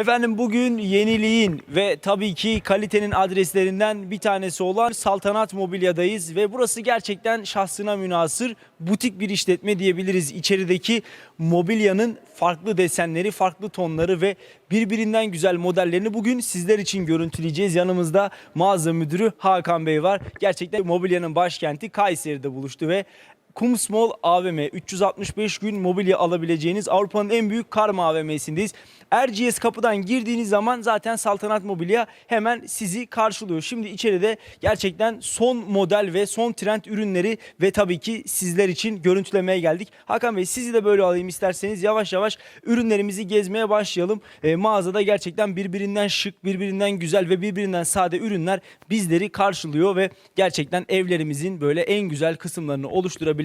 Efendim bugün yeniliğin ve tabii ki kalitenin adreslerinden bir tanesi olan Saltanat Mobilya'dayız ve burası gerçekten şahsına münasır butik bir işletme diyebiliriz. İçerideki mobilyanın farklı desenleri, farklı tonları ve birbirinden güzel modellerini bugün sizler için görüntüleyeceğiz. Yanımızda mağaza müdürü Hakan Bey var. Gerçekten mobilyanın başkenti Kayseri'de buluştu ve Kumsmall AVM 365 gün mobilya alabileceğiniz Avrupa'nın en büyük karma AVM'sindeyiz. Erciyes kapıdan girdiğiniz zaman zaten Saltanat Mobilya hemen sizi karşılıyor. Şimdi içeride gerçekten son model ve son trend ürünleri ve tabii ki sizler için görüntülemeye geldik. Hakan Bey sizi de böyle alayım isterseniz yavaş yavaş ürünlerimizi gezmeye başlayalım. Ee, mağazada gerçekten birbirinden şık, birbirinden güzel ve birbirinden sade ürünler bizleri karşılıyor ve gerçekten evlerimizin böyle en güzel kısımlarını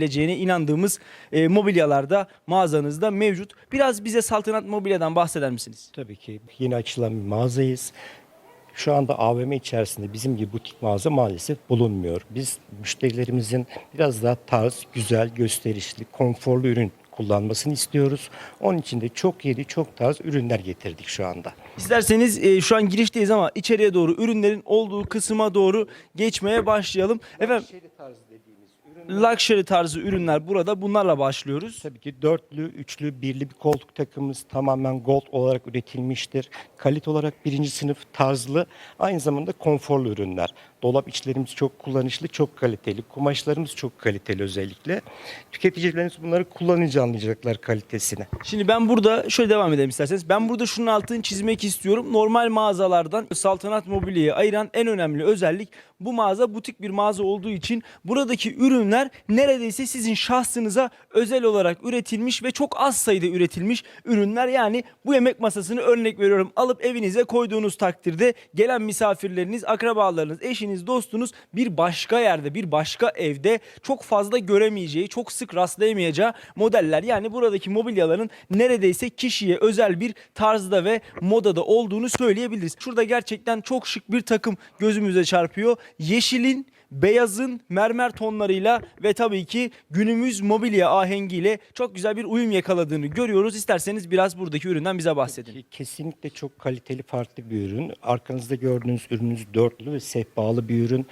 oluşturabileceğine inandığımız e, mobilyalarda mağazanızda mevcut. Biraz bize Saltanat Mobilya'dan bahseder misiniz? Tabii ki yeni açılan bir mağazayız. Şu anda AVM içerisinde bizim gibi butik mağaza maalesef bulunmuyor. Biz müşterilerimizin biraz daha tarz, güzel, gösterişli, konforlu ürün kullanmasını istiyoruz. Onun için de çok yeni, çok tarz ürünler getirdik şu anda. İsterseniz e, şu an girişteyiz ama içeriye doğru ürünlerin olduğu kısma doğru geçmeye başlayalım. Efendim tarzı luxury tarzı ürünler burada bunlarla başlıyoruz. Tabii ki dörtlü, üçlü, birli bir koltuk takımımız tamamen gold olarak üretilmiştir. Kalite olarak birinci sınıf tarzlı, aynı zamanda konforlu ürünler. Dolap içlerimiz çok kullanışlı, çok kaliteli. Kumaşlarımız çok kaliteli özellikle. Tüketicilerimiz bunları kullanınca anlayacaklar kalitesini. Şimdi ben burada şöyle devam edelim isterseniz. Ben burada şunun altını çizmek istiyorum. Normal mağazalardan Saltanat Mobilya'yı ayıran en önemli özellik bu mağaza butik bir mağaza olduğu için buradaki ürünler neredeyse sizin şahsınıza özel olarak üretilmiş ve çok az sayıda üretilmiş ürünler. Yani bu yemek masasını örnek veriyorum alıp evinize koyduğunuz takdirde gelen misafirleriniz, akrabalarınız, eşiniz, dostunuz bir başka yerde, bir başka evde çok fazla göremeyeceği, çok sık rastlayamayacağı modeller. Yani buradaki mobilyaların neredeyse kişiye özel bir tarzda ve modada olduğunu söyleyebiliriz. Şurada gerçekten çok şık bir takım gözümüze çarpıyor. Yeşilin beyazın mermer tonlarıyla ve tabii ki günümüz mobilya ahengiyle çok güzel bir uyum yakaladığını görüyoruz. İsterseniz biraz buradaki üründen bize bahsedin. Kesinlikle çok kaliteli farklı bir ürün. Arkanızda gördüğünüz ürünümüz dörtlü ve sehpalı bir ürün.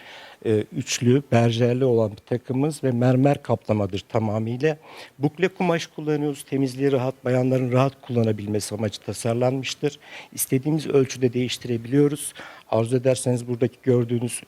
Ee, üçlü, berjerli olan bir takımımız ve mermer kaplamadır tamamıyla. Bukle kumaş kullanıyoruz. Temizliği rahat, bayanların rahat kullanabilmesi amacı tasarlanmıştır. İstediğimiz ölçüde değiştirebiliyoruz. Arzu ederseniz buradaki gördüğünüz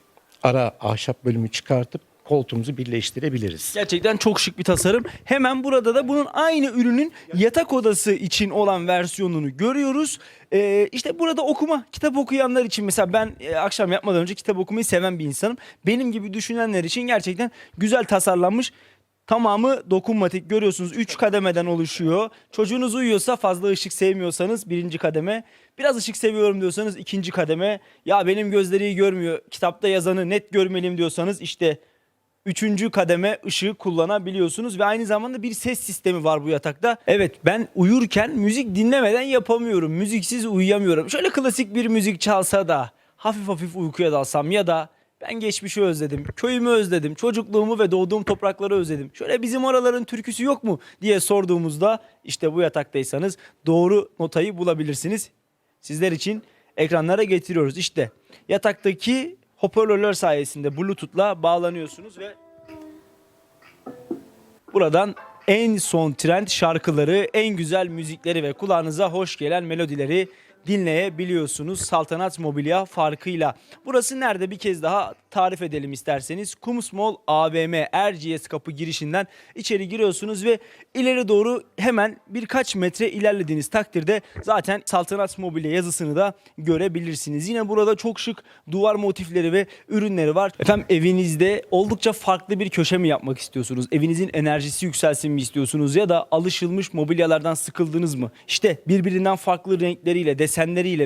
ara ahşap bölümü çıkartıp koltuğumuzu birleştirebiliriz. Gerçekten çok şık bir tasarım. Hemen burada da bunun aynı ürünün yatak odası için olan versiyonunu görüyoruz. Ee, işte burada okuma, kitap okuyanlar için mesela ben e, akşam yatmadan önce kitap okumayı seven bir insanım. Benim gibi düşünenler için gerçekten güzel tasarlanmış. Tamamı dokunmatik görüyorsunuz 3 kademeden oluşuyor. Çocuğunuz uyuyorsa fazla ışık sevmiyorsanız birinci kademe. Biraz ışık seviyorum diyorsanız ikinci kademe. Ya benim gözleri görmüyor kitapta yazanı net görmeliyim diyorsanız işte Üçüncü kademe ışığı kullanabiliyorsunuz ve aynı zamanda bir ses sistemi var bu yatakta. Evet ben uyurken müzik dinlemeden yapamıyorum. Müziksiz uyuyamıyorum. Şöyle klasik bir müzik çalsa da hafif hafif uykuya dalsam ya da ben geçmişi özledim, köyümü özledim, çocukluğumu ve doğduğum toprakları özledim. Şöyle bizim oraların türküsü yok mu diye sorduğumuzda işte bu yataktaysanız doğru notayı bulabilirsiniz. Sizler için ekranlara getiriyoruz. İşte yataktaki hoparlörler sayesinde Bluetooth'la bağlanıyorsunuz ve buradan en son trend şarkıları, en güzel müzikleri ve kulağınıza hoş gelen melodileri dinleyebiliyorsunuz Saltanat Mobilya farkıyla. Burası nerede bir kez daha tarif edelim isterseniz. Kumsmall AVM Erciyes kapı girişinden içeri giriyorsunuz ve ileri doğru hemen birkaç metre ilerlediğiniz takdirde zaten Saltanat Mobilya yazısını da görebilirsiniz. Yine burada çok şık duvar motifleri ve ürünleri var. Efendim evinizde oldukça farklı bir köşe mi yapmak istiyorsunuz? Evinizin enerjisi yükselsin mi istiyorsunuz ya da alışılmış mobilyalardan sıkıldınız mı? İşte birbirinden farklı renkleriyle, desenleriyle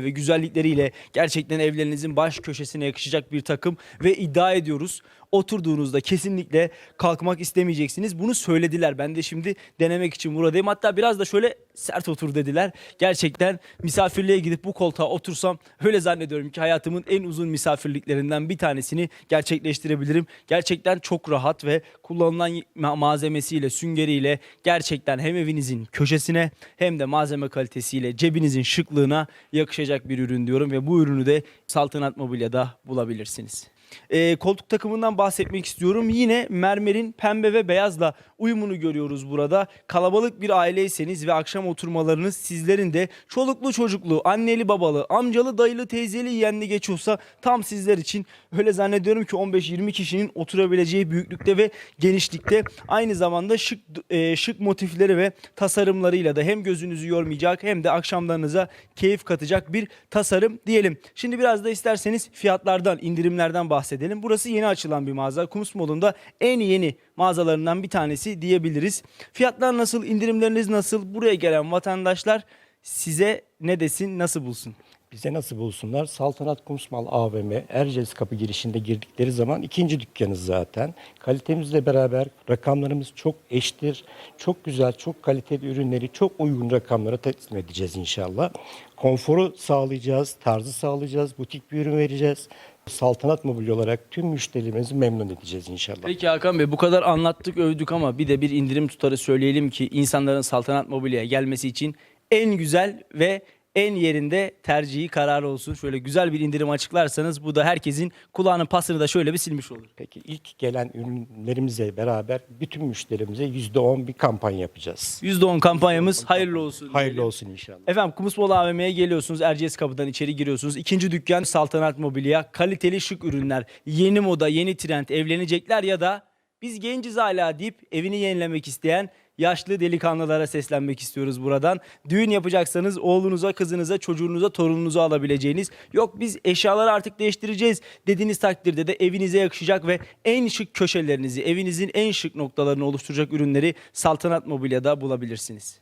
ve güzellikleriyle gerçekten evlerinizin baş köşesine yakışacak bir takım ve iddia ediyoruz oturduğunuzda kesinlikle kalkmak istemeyeceksiniz. Bunu söylediler. Ben de şimdi denemek için buradayım. Hatta biraz da şöyle sert otur dediler. Gerçekten misafirliğe gidip bu koltuğa otursam öyle zannediyorum ki hayatımın en uzun misafirliklerinden bir tanesini gerçekleştirebilirim. Gerçekten çok rahat ve kullanılan ma- malzemesiyle, süngeriyle gerçekten hem evinizin köşesine hem de malzeme kalitesiyle cebinizin şıklığına yakışacak bir ürün diyorum ve bu ürünü de Saltanat Mobilya'da bulabilirsiniz. Ee, koltuk takımından bahsetmek istiyorum. Yine mermerin pembe ve beyazla uyumunu görüyoruz burada. Kalabalık bir aileyseniz ve akşam oturmalarınız sizlerin de çoluklu çocuklu, anneli babalı, amcalı, dayılı, teyzeli, yeğenli geçiyorsa tam sizler için öyle zannediyorum ki 15-20 kişinin oturabileceği büyüklükte ve genişlikte aynı zamanda şık e, şık motifleri ve tasarımlarıyla da hem gözünüzü yormayacak hem de akşamlarınıza keyif katacak bir tasarım diyelim. Şimdi biraz da isterseniz fiyatlardan, indirimlerden bahsedelim. Burası yeni açılan bir mağaza. Kumus Mall'un da en yeni mağazalarından bir tanesi diyebiliriz. Fiyatlar nasıl, indirimleriniz nasıl? Buraya gelen vatandaşlar size ne desin, nasıl bulsun? Bize nasıl bulsunlar? Saltanat Kumsmal AVM Erciyes kapı girişinde girdikleri zaman ikinci dükkanız zaten. Kalitemizle beraber rakamlarımız çok eşittir. Çok güzel, çok kaliteli ürünleri çok uygun rakamlara teslim edeceğiz inşallah. Konforu sağlayacağız, tarzı sağlayacağız, butik bir ürün vereceğiz. Saltanat Mobilya olarak tüm müşterilerimizi memnun edeceğiz inşallah. Peki Hakan Bey bu kadar anlattık övdük ama bir de bir indirim tutarı söyleyelim ki insanların saltanat mobilyaya gelmesi için en güzel ve en yerinde tercihi kararı olsun. Şöyle güzel bir indirim açıklarsanız bu da herkesin kulağının pasını da şöyle bir silmiş olur. Peki ilk gelen ürünlerimizle beraber bütün müşterimize %10 bir kampanya yapacağız. %10 kampanyamız hayırlı olsun. Hayırlı olsun inşallah. Efendim Kumusbol AVM'ye geliyorsunuz. Erciyes kapıdan içeri giriyorsunuz. İkinci dükkan Saltanat Mobilya. Kaliteli şık ürünler. Yeni moda, yeni trend, evlenecekler ya da biz genciz hala deyip evini yenilemek isteyen yaşlı delikanlılara seslenmek istiyoruz buradan. Düğün yapacaksanız oğlunuza, kızınıza, çocuğunuza, torununuza alabileceğiniz yok biz eşyaları artık değiştireceğiz dediğiniz takdirde de evinize yakışacak ve en şık köşelerinizi, evinizin en şık noktalarını oluşturacak ürünleri Saltanat Mobilya'da bulabilirsiniz.